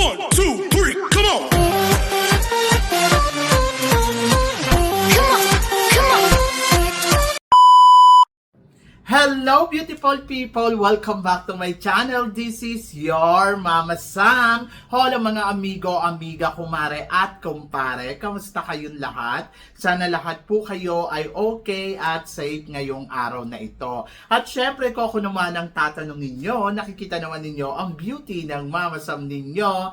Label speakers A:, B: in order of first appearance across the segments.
A: One, two,
B: Hello beautiful people! Welcome back to my channel. This is your Mama Sam. Hola mga amigo, amiga, kumare at kumpare. Kamusta kayong lahat? Sana lahat po kayo ay okay at safe ngayong araw na ito. At syempre ko ako naman ang tatanungin nyo, nakikita naman ninyo ang beauty ng Mama Sam ninyo.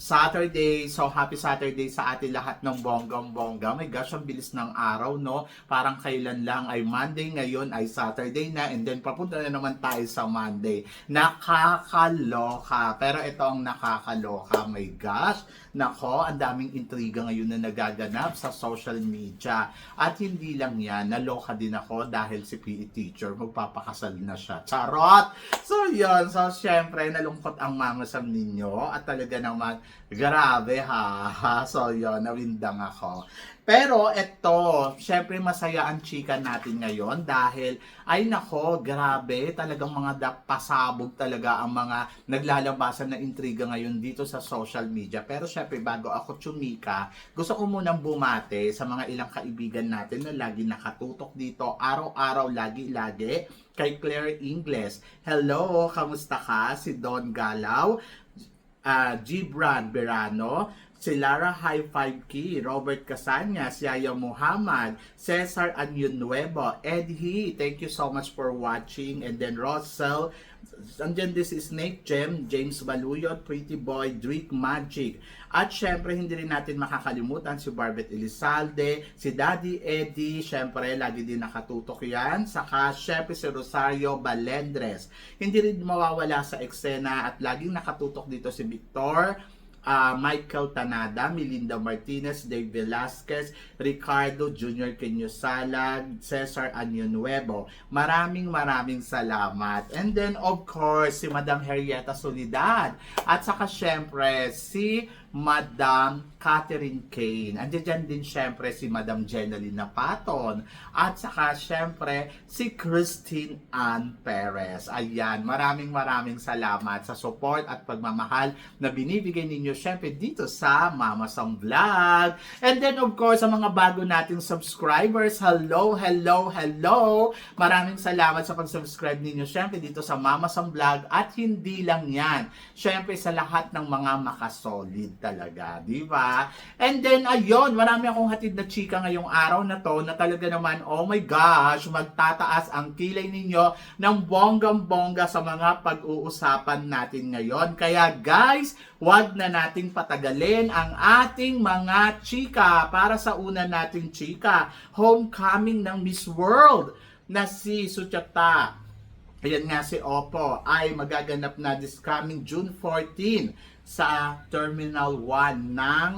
B: Saturday. So, happy Saturday sa atin lahat ng bonggang-bongga. My gosh, ang bilis ng araw, no? Parang kailan lang ay Monday, ngayon ay Saturday na, and then papunta na naman tayo sa Monday. Nakakaloka. Pero ito ang nakakaloka. My gosh. Nako, ang daming intriga ngayon na nagaganap sa social media. At hindi lang yan, naloka din ako dahil si PE teacher, magpapakasal na siya. Charot! So, yun. So, syempre, nalungkot ang mamasam ninyo. At talaga naman, grabe ha. So, yun, nawindang ako. Pero ito, syempre masaya ang chika natin ngayon dahil ay nako, grabe, talagang mga da- pasabog talaga ang mga naglalabasan na intriga ngayon dito sa social media. Pero syempre bago ako chumika, gusto ko munang bumate sa mga ilang kaibigan natin na lagi nakatutok dito, araw-araw, lagi-lagi kay Claire Ingles. Hello, kamusta ka? Si Don Galaw, uh, Gibran Berano, si Lara High 5 Key, Robert Casanyas, Yaya Muhammad, Cesar Anyun Nuevo, Ed He, thank you so much for watching, and then Russell, andyan this is Snake Gem, James Baluyot, Pretty Boy, Drake Magic, at syempre hindi rin natin makakalimutan si Barbet Elizalde, si Daddy Eddie, syempre lagi din nakatutok yan, saka syempre si Rosario Balendres, hindi rin mawawala sa eksena at laging nakatutok dito si Victor, ah, Michael Tanada, Melinda Martinez, Dave Velasquez, Ricardo Jr. Kenyosalag, Cesar Nuevo. Maraming maraming salamat. And then of course, si Madam Henrietta Solidad. At saka syempre, si Madam Catherine Kane. Andiyan dyan din syempre si Madam Jeneline Napaton. At saka syempre si Christine Ann Perez. Ayan, maraming maraming salamat sa support at pagmamahal na binibigay ninyo syempre dito sa Mama Sam Vlog. And then of course, sa mga bago nating subscribers, hello, hello, hello. Maraming salamat sa pag-subscribe ninyo syempre dito sa Mama Sam Vlog at hindi lang yan. Syempre sa lahat ng mga makasolid talaga, di ba? And then, ayun, marami akong hatid na chika ngayong araw na to na talaga naman, oh my gosh, magtataas ang kilay ninyo ng bonggang-bongga sa mga pag-uusapan natin ngayon. Kaya guys, wag na nating patagalin ang ating mga chika para sa una nating chika, homecoming ng Miss World na si Suchata. Ayan nga si Oppo ay magaganap na this coming June 14 sa Terminal 1 ng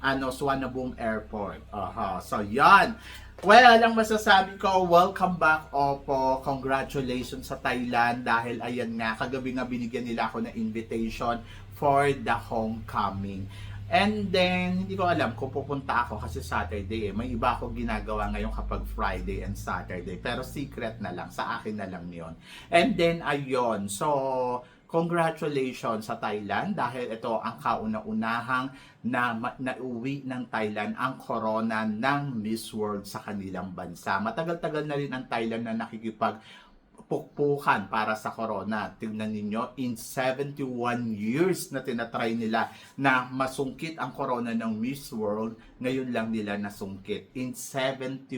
B: ano, Suwanabong Airport. Aha. So, yan. Well, ang masasabi ko, welcome back, Oppo. Congratulations sa Thailand dahil ayan nga, kagabi nga binigyan nila ako ng invitation for the homecoming. And then, hindi ko alam kung pupunta ako kasi Saturday eh. May iba ako ginagawa ngayon kapag Friday and Saturday. Pero secret na lang. Sa akin na lang yon And then, ayun. So, congratulations sa Thailand dahil ito ang kauna-unahang na nauwi ng Thailand ang corona ng Miss World sa kanilang bansa. Matagal-tagal na rin ang Thailand na nakikipag pukpukan para sa corona. Tingnan ninyo, in 71 years na tinatry nila na masungkit ang corona ng Miss World, ngayon lang nila nasungkit. In 71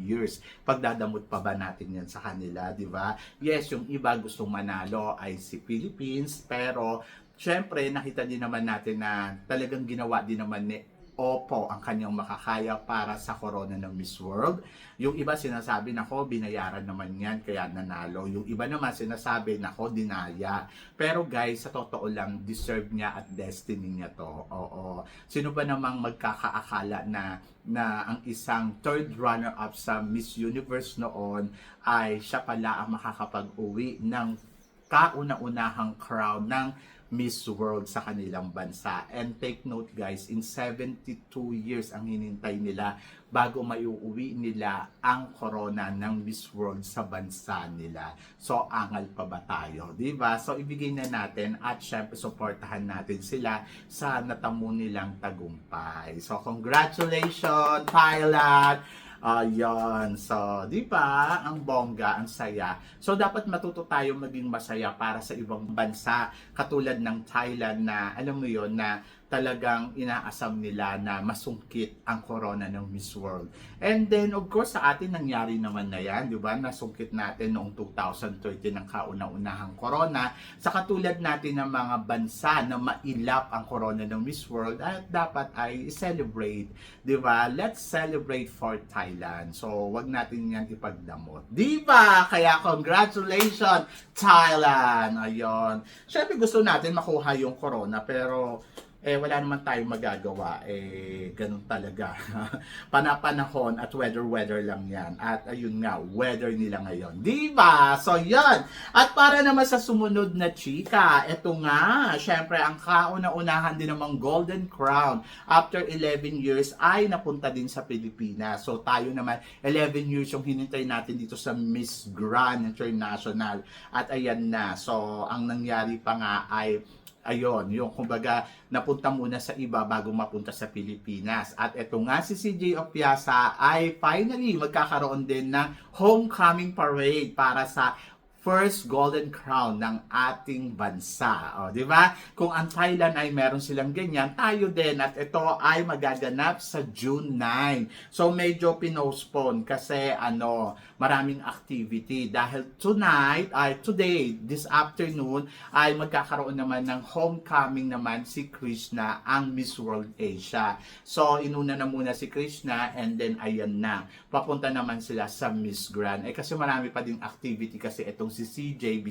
B: years. Pagdadamot pa ba natin yan sa kanila, di ba? Yes, yung iba gustong manalo ay si Philippines, pero syempre nakita din naman natin na talagang ginawa din naman ni opo ang kanyang makakaya para sa corona ng Miss World. Yung iba sinasabi, nako, binayaran naman yan, kaya nanalo. Yung iba naman sinasabi, nako, dinaya. Pero guys, sa totoo lang, deserve niya at destiny niya to. Oo. Sino ba namang magkakaakala na na ang isang third runner-up sa Miss Universe noon ay siya pala ang makakapag-uwi ng kauna-unahang crown ng Miss World sa kanilang bansa. And take note guys, in 72 years ang hinintay nila bago maiuwi nila ang corona ng Miss World sa bansa nila. So, angal pa ba tayo? ba? So, ibigay na natin at syempre supportahan natin sila sa natamo nilang tagumpay. So, congratulations Thailand! Ayan. So, di ba? Ang bongga, ang saya. So, dapat matuto tayo maging masaya para sa ibang bansa. Katulad ng Thailand na, alam mo yon na talagang inaasam nila na masungkit ang corona ng Miss World. And then, of course, sa atin nangyari naman na yan, di ba? Nasungkit natin noong 2013 ang kauna-unahang corona. Sa katulad natin ng mga bansa na mailap ang corona ng Miss World, at dapat ay celebrate, di ba? Let's celebrate for Thailand. So, wag natin yan ipagdamot. Di ba? Kaya congratulations, Thailand! Ayun. Siyempre gusto natin makuha yung corona, pero eh wala naman tayong magagawa. Eh ganun talaga. Panapanahon at weather weather lang yan. At ayun nga weather nila ngayon. Di ba? So yan at para naman sa sumunod na chika eto nga syempre ang kauna-unahan din namang golden crown. After 11 years ay napunta din sa Pilipinas. So tayo naman 11 years yung hinintay natin dito sa Miss Grand International. At ayan na. So ang nangyari pa nga ay ayon, yung kumbaga napunta muna sa iba bago mapunta sa Pilipinas. At eto nga si CJ Opiasa ay finally magkakaroon din ng homecoming parade para sa first golden crown ng ating bansa. O, di ba? Kung ang Thailand ay meron silang ganyan, tayo din. At ito ay magaganap sa June 9. So, medyo pinospone kasi ano, maraming activity. Dahil tonight, ay today, this afternoon, ay magkakaroon naman ng homecoming naman si Krishna, ang Miss World Asia. So, inuna na muna si Krishna and then ayan na. Papunta naman sila sa Miss Grand. Eh kasi marami pa din activity kasi itong si CJ,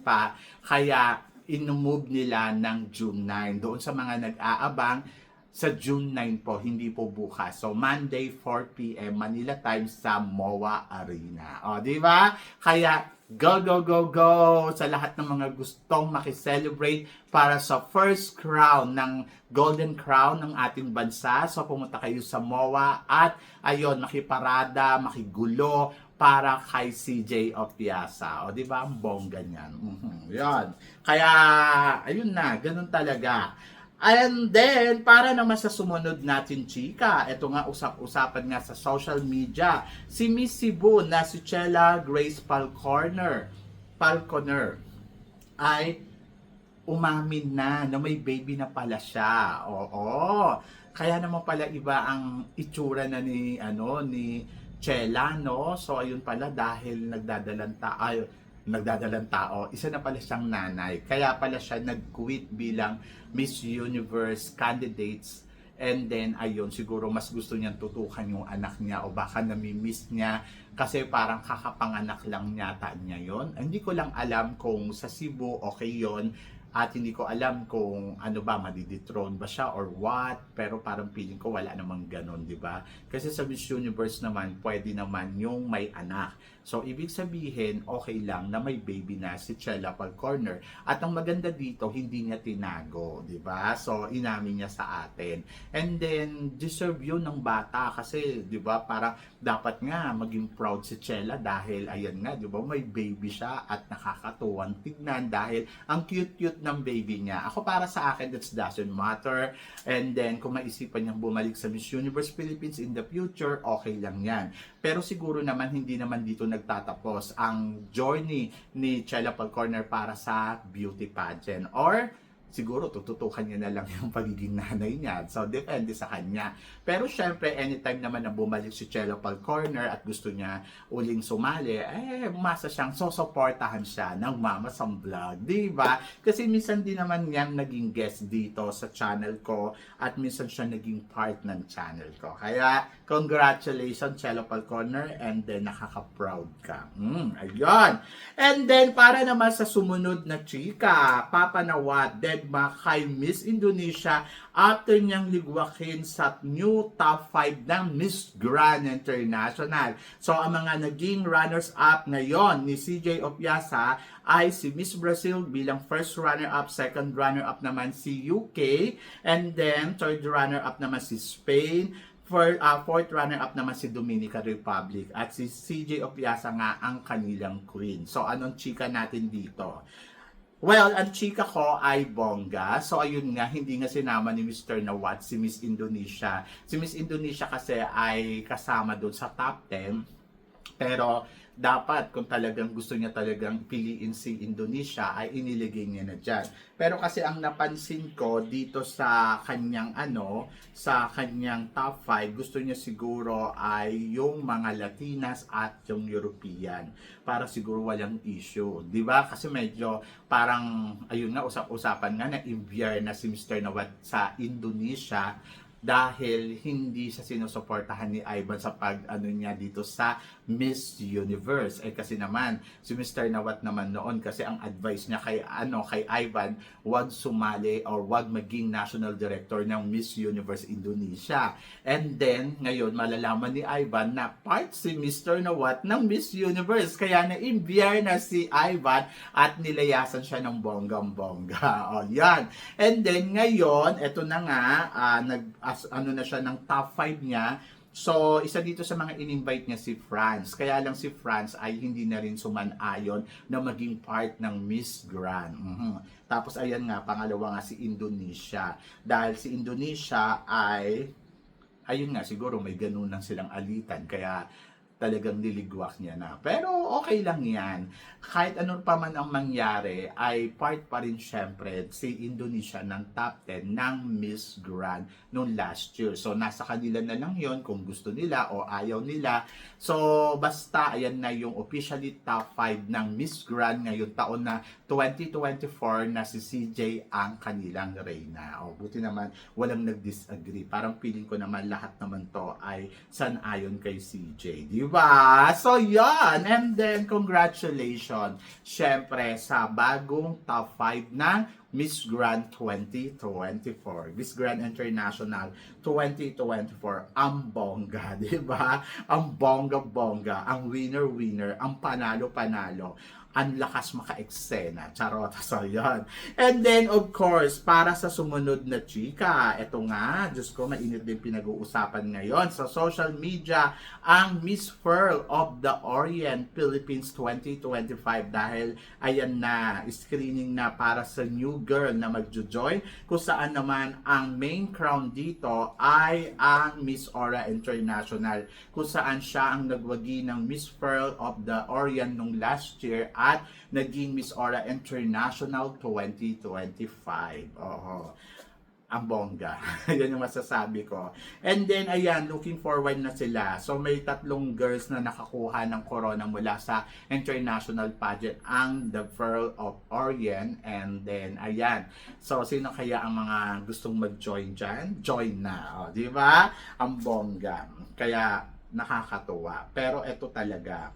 B: pa. Kaya, in-move nila ng June 9. Doon sa mga nag-aabang, sa June 9 po, hindi po bukas. So, Monday, 4 p.m. Manila time sa MOA Arena. O, di ba? Kaya, go, go, go, go sa lahat ng mga gustong makiselebrate para sa first crown ng Golden Crown ng ating bansa. So, pumunta kayo sa MOA at, ayun, makiparada, makigulo, para kay CJ Opiasa. O, di ba? Ang bongga niyan. Mhm, Yan. Kaya, ayun na, ganun talaga. And then, para naman sa sumunod natin, chika, ito nga usap-usapan nga sa social media, si Miss Cebu na si Chela Grace Falconer, Falconer, ay umamin na na may baby na pala siya. Oo. Kaya naman pala iba ang itsura na ni ano ni Chela, no? So ayun pala dahil nagdadalang ta ay, nagdadalang tao, isa na pala siyang nanay. Kaya pala siya nag-quit bilang Miss Universe candidates And then, ayun, siguro mas gusto niyang tutukan yung anak niya o baka nami-miss niya kasi parang kakapanganak lang yata niya yon. Hindi ko lang alam kung sa Cebu okay yon at hindi ko alam kung ano ba, madidethrone ba siya or what, pero parang feeling ko wala namang ganon, di ba? Kasi sa Miss Universe naman, pwede naman yung may anak. So, ibig sabihin, okay lang na may baby na si Chella Corner. At ang maganda dito, hindi niya tinago, di ba? So, inamin niya sa atin. And then, deserve yun ng bata kasi, di ba, parang dapat nga maging proud si Chella dahil, ayan nga, di ba, may baby siya at nakakatuwang tignan dahil ang cute-cute ng baby niya. Ako para sa akin, that doesn't matter. And then, kung maisipan niyang bumalik sa Miss Universe Philippines in the future, okay lang yan. Pero siguro naman, hindi naman dito nagtatapos ang journey ni Chella Corner para sa beauty pageant. Or, siguro tututukan niya na lang yung pagiging nanay niya. So, depende sa kanya. Pero syempre, anytime naman na bumalik si Chelo Pal Corner at gusto niya uling sumali, eh, umasa siyang sosuportahan siya ng Mama Sam Vlog. Di ba? Kasi minsan din naman niyang naging guest dito sa channel ko at minsan siya naging part ng channel ko. Kaya, congratulations, Chelo Pal Corner, and then nakaka-proud ka. Mm, ayun. And then, para naman sa sumunod na chika, papanawat, deadma kay Miss Indonesia after niyang ligwakin sa new top 5 ng Miss Grand International. So, ang mga naging runners-up ngayon ni CJ Opiasa ay si Miss Brazil bilang first runner-up, second runner-up naman si UK, and then third runner-up naman si Spain, For, uh, fourth runner-up naman si Dominican Republic at si CJ Opiasa nga ang kanilang queen. So, anong chika natin dito? Well, ang chika ko ay bongga. So, ayun nga, hindi nga sinama ni Mr. Nawat si Miss Indonesia. Si Miss Indonesia kasi ay kasama doon sa top 10. Pero, dapat kung talagang gusto niya talagang piliin si Indonesia ay iniligay niya na dyan. Pero kasi ang napansin ko dito sa kanyang ano, sa kanyang top 5, gusto niya siguro ay yung mga Latinas at yung European para siguro walang issue. 'Di ba? Kasi medyo parang ayun nga usap-usapan nga na imbiyer na si Mr. Nawat sa Indonesia dahil hindi siya sinusuportahan ni Ivan sa pag ano niya dito sa Miss Universe. Eh kasi naman si Mr. Nawat naman noon kasi ang advice niya kay ano kay Ivan, wag sumali or wag maging national director ng Miss Universe Indonesia. And then ngayon malalaman ni Ivan na part si Mr. Nawat ng Miss Universe kaya na-imbiyer na si Ivan at nilayasan siya ng bonggang-bongga. O yan. And then ngayon, eto na nga, ah, nag as, ano na siya ng top 5 niya. So, isa dito sa mga in-invite niya si France. Kaya lang si France ay hindi na rin suman-ayon na maging part ng Miss Grand. Mhm. Tapos ayan nga, pangalawa nga si Indonesia. Dahil si Indonesia ay, ayun nga, siguro may ganun lang silang alitan. Kaya talagang niligwak niya na. Pero okay lang yan. Kahit ano pa man ang mangyari, ay part pa rin syempre si Indonesia ng top 10 ng Miss Grand noong last year. So nasa kanila na lang yon kung gusto nila o ayaw nila. So basta ayan na yung officially top 5 ng Miss Grand ngayong taon na 2024 na si CJ ang kanilang reyna. O buti naman walang nag-disagree. Parang feeling ko naman lahat naman to ay san ayon kay CJ. Di ba? So, yan. And then, congratulations, syempre, sa bagong top 5 ng Miss Grand 2024. Miss Grand International 2024. Ang bongga, di ba? Ang bongga-bongga, ang winner-winner, ang panalo-panalo ang lakas maka-eksena. Charot. So, yan. And then, of course, para sa sumunod na chika, eto nga, Diyos ko, mainit din pinag-uusapan ngayon sa social media, ang Miss Pearl of the Orient Philippines 2025 dahil ayan na, screening na para sa new girl na magjo-join kung saan naman ang main crown dito ay ang Miss Aura International kung saan siya ang nagwagi ng Miss Pearl of the Orient nung last year at naging Miss Aura International 2025. Oho. Ang bongga. Yan yung masasabi ko. And then, ayan, looking forward na sila. So, may tatlong girls na nakakuha ng corona mula sa international pageant. Ang The Pearl of Orient. And then, ayan. So, sino kaya ang mga gustong mag-join dyan? Join na. O, di ba? Ang bongga. Kaya, nakakatuwa. Pero, ito talaga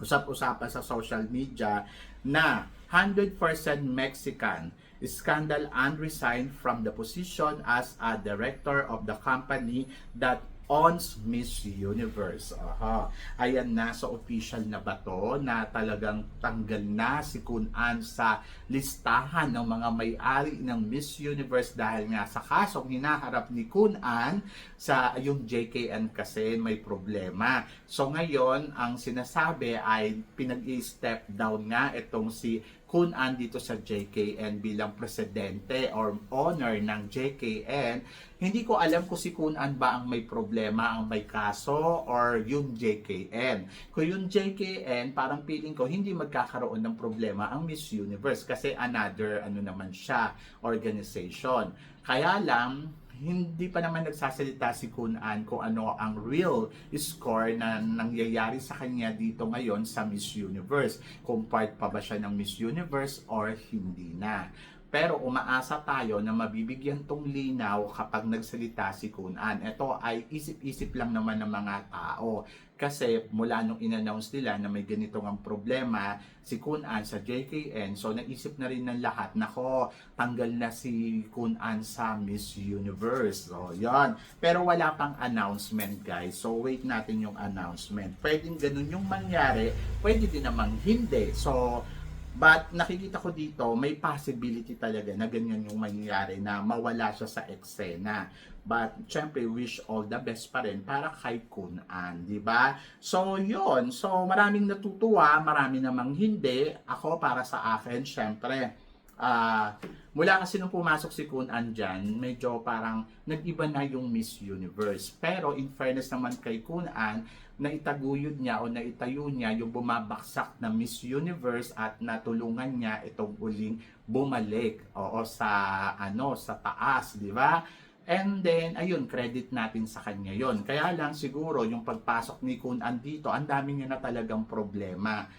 B: usap-usapan sa social media na 100% Mexican scandal and resigned from the position as a director of the company that owns Miss Universe. Aha. Ayan na, so official na ba to na talagang tanggal na si Kun An sa listahan ng mga may-ari ng Miss Universe dahil nga sa kasong hinaharap ni Kun An sa yung JKN kasi may problema. So ngayon, ang sinasabi ay pinag-i-step down nga itong si Kun An dito sa JKN bilang presidente or owner ng JKN, hindi ko alam kung si Kun An ba ang may problema, ang may kaso, or yung JKN. Kung yung JKN, parang feeling ko hindi magkakaroon ng problema ang Miss Universe kasi another ano naman siya, organization. Kaya lang, hindi pa naman nagsasalita si Kun An kung ano ang real score na nangyayari sa kanya dito ngayon sa Miss Universe. Kung part pa ba siya ng Miss Universe or hindi na. Pero umaasa tayo na mabibigyan tong linaw kapag nagsalita si Kun An. Ito ay isip-isip lang naman ng mga tao. Kasi mula nung in-announce nila na may ganitong ang problema si Kun An sa JKN, so naisip na rin ng lahat, nako, tanggal na si Kun An sa Miss Universe. So, yon. Pero wala pang announcement, guys. So, wait natin yung announcement. Pwedeng ganun yung mangyari, pwede din namang hindi. So, But nakikita ko dito, may possibility talaga na ganyan yung mangyayari na mawala siya sa eksena. But syempre, wish all the best pa rin para kay Kun An, di ba? So, yon So, maraming natutuwa, marami namang hindi. Ako, para sa akin, syempre, ah mula kasi nung pumasok si Kun An dyan, medyo parang nag-iba na yung Miss Universe. Pero in fairness naman kay Kun An, naitaguyod niya o naitayo niya yung bumabaksak na Miss Universe at natulungan niya itong uling bumalik oo sa ano sa taas, di ba? And then, ayun, credit natin sa kanya yon. Kaya lang siguro yung pagpasok ni Kun An dito, ang dami niya na talagang problema.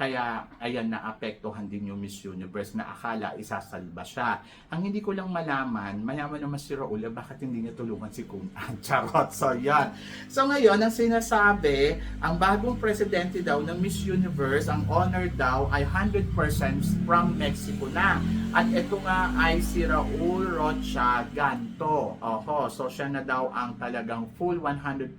B: Kaya, ayan, naapektuhan din yung Miss Universe na akala isasalba siya. Ang hindi ko lang malaman, mayaman naman si Raul, eh, bakit hindi niya tulungan si Kun An? Charot. So, yan. So, ngayon, ang sinasabi, ang bagong presidente daw ng Miss Universe, ang honor daw ay 100% from Mexico na. At ito nga ay si Raul Rocha Ganto. Oho, so siya na daw ang talagang full 100%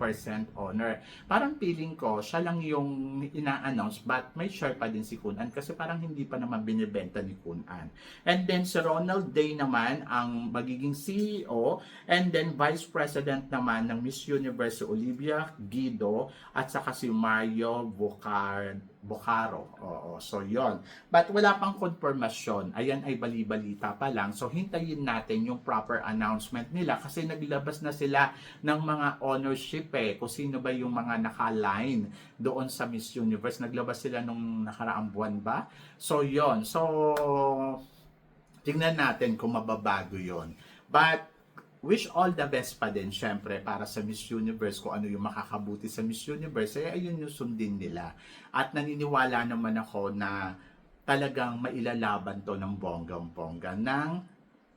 B: honor. Parang feeling ko, siya lang yung ina-announce but may share pa din si Kun An kasi parang hindi pa naman binibenta ni Kun An. And then si Ronald Day naman ang magiging CEO and then Vice President naman ng Miss Universe Olivia Guido at saka si Mario Bucar Bocaro. Oo, so yon. But wala pang konfirmasyon. Ayan ay bali-balita pa lang. So hintayin natin yung proper announcement nila kasi naglabas na sila ng mga ownership eh. Kung sino ba yung mga naka-line doon sa Miss Universe. Naglabas sila nung nakaraang buwan ba? So yon. So tingnan natin kung mababago yon. But wish all the best pa din syempre para sa Miss Universe kung ano yung makakabuti sa Miss Universe eh ayun yung sundin nila at naniniwala naman ako na talagang mailalaban to ng bonggang-bongga ng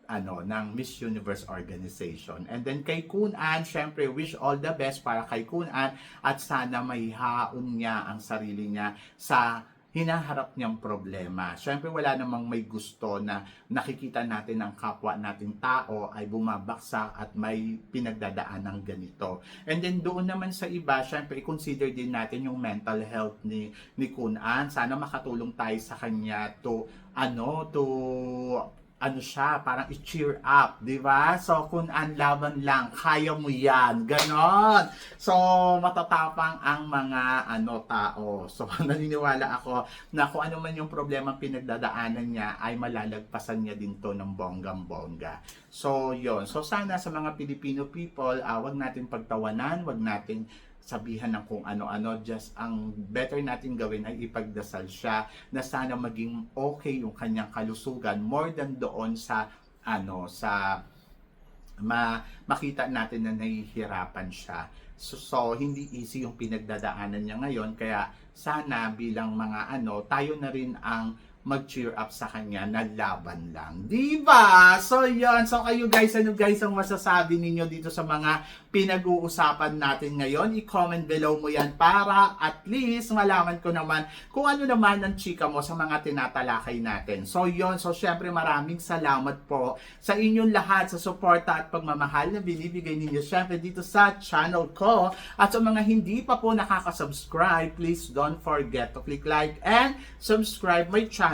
B: ano ng Miss Universe organization. And then kay Kun An, syempre wish all the best para kay Kun An at sana may haon niya ang sarili niya sa hinaharap niyang problema. Siyempre wala namang may gusto na nakikita natin ang kapwa nating tao ay bumabaksak at may pinagdadaan ng ganito. And then doon naman sa iba, siyempre i-consider din natin yung mental health ni ni Kun An. Sana makatulong tayo sa kanya to ano to ano siya, parang i-cheer up, di ba? So, kung ang laban lang, kaya mo yan. Ganon. So, matatapang ang mga ano tao. So, naniniwala ako na kung ano man yung problema pinagdadaanan niya, ay malalagpasan niya din to ng bonggang-bongga. So, yon So, sana sa mga Filipino people, uh, wag natin pagtawanan, wag natin sabihan ng kung ano-ano. Just ang better natin gawin ay ipagdasal siya na sana maging okay yung kanyang kalusugan more than doon sa ano sa ma makita natin na nahihirapan siya. So, so hindi easy yung pinagdadaanan niya ngayon kaya sana bilang mga ano tayo na rin ang mag-cheer up sa kanya na laban lang. Di ba? So, yon So, kayo guys, ano guys ang masasabi ninyo dito sa mga pinag-uusapan natin ngayon? I-comment below mo yan para at least malaman ko naman kung ano naman ang chika mo sa mga tinatalakay natin. So, yon So, syempre maraming salamat po sa inyong lahat sa suporta at pagmamahal na binibigay ninyo syempre dito sa channel ko. At sa mga hindi pa po nakaka-subscribe, please don't forget to click like and subscribe my channel